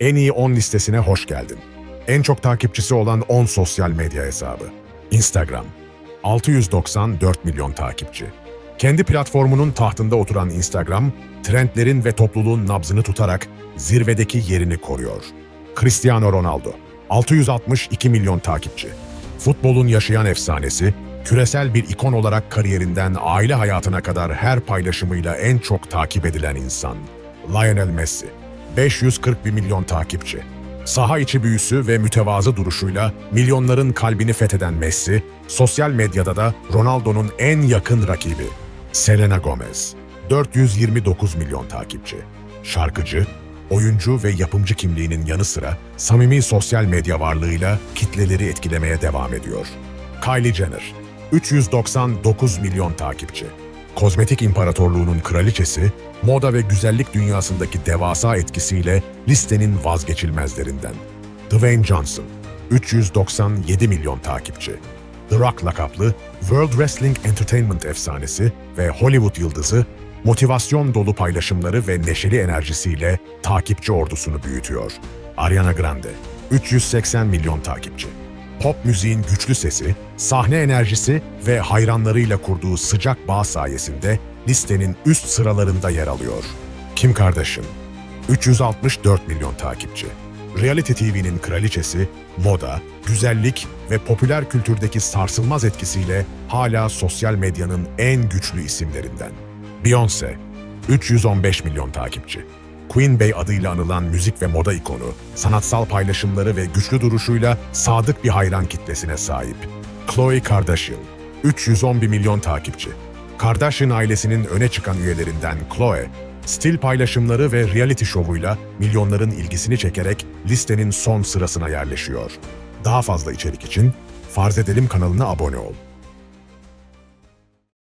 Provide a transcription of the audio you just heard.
En iyi 10 listesine hoş geldin. En çok takipçisi olan 10 sosyal medya hesabı. Instagram. 694 milyon takipçi. Kendi platformunun tahtında oturan Instagram, trendlerin ve topluluğun nabzını tutarak zirvedeki yerini koruyor. Cristiano Ronaldo. 662 milyon takipçi. Futbolun yaşayan efsanesi, küresel bir ikon olarak kariyerinden aile hayatına kadar her paylaşımıyla en çok takip edilen insan. Lionel Messi. 541 milyon takipçi. Saha içi büyüsü ve mütevazı duruşuyla milyonların kalbini fetheden Messi, sosyal medyada da Ronaldo'nun en yakın rakibi. Selena Gomez. 429 milyon takipçi. Şarkıcı, oyuncu ve yapımcı kimliğinin yanı sıra samimi sosyal medya varlığıyla kitleleri etkilemeye devam ediyor. Kylie Jenner. 399 milyon takipçi. Kozmetik imparatorluğunun kraliçesi, moda ve güzellik dünyasındaki devasa etkisiyle listenin vazgeçilmezlerinden. Dwayne Johnson, 397 milyon takipçi. The Rock lakaplı World Wrestling Entertainment efsanesi ve Hollywood yıldızı, motivasyon dolu paylaşımları ve neşeli enerjisiyle takipçi ordusunu büyütüyor. Ariana Grande, 380 milyon takipçi. Pop müziğin güçlü sesi, sahne enerjisi ve hayranlarıyla kurduğu sıcak bağ sayesinde listenin üst sıralarında yer alıyor. Kim Kardashian, 364 milyon takipçi. Reality TV'nin kraliçesi, moda, güzellik ve popüler kültürdeki sarsılmaz etkisiyle hala sosyal medyanın en güçlü isimlerinden. Beyoncé, 315 milyon takipçi. Queen Bey adıyla anılan müzik ve moda ikonu, sanatsal paylaşımları ve güçlü duruşuyla sadık bir hayran kitlesine sahip. Khloe Kardashian, 311 milyon takipçi. Kardashian ailesinin öne çıkan üyelerinden Khloe, stil paylaşımları ve reality şovuyla milyonların ilgisini çekerek listenin son sırasına yerleşiyor. Daha fazla içerik için Farz Edelim kanalına abone ol.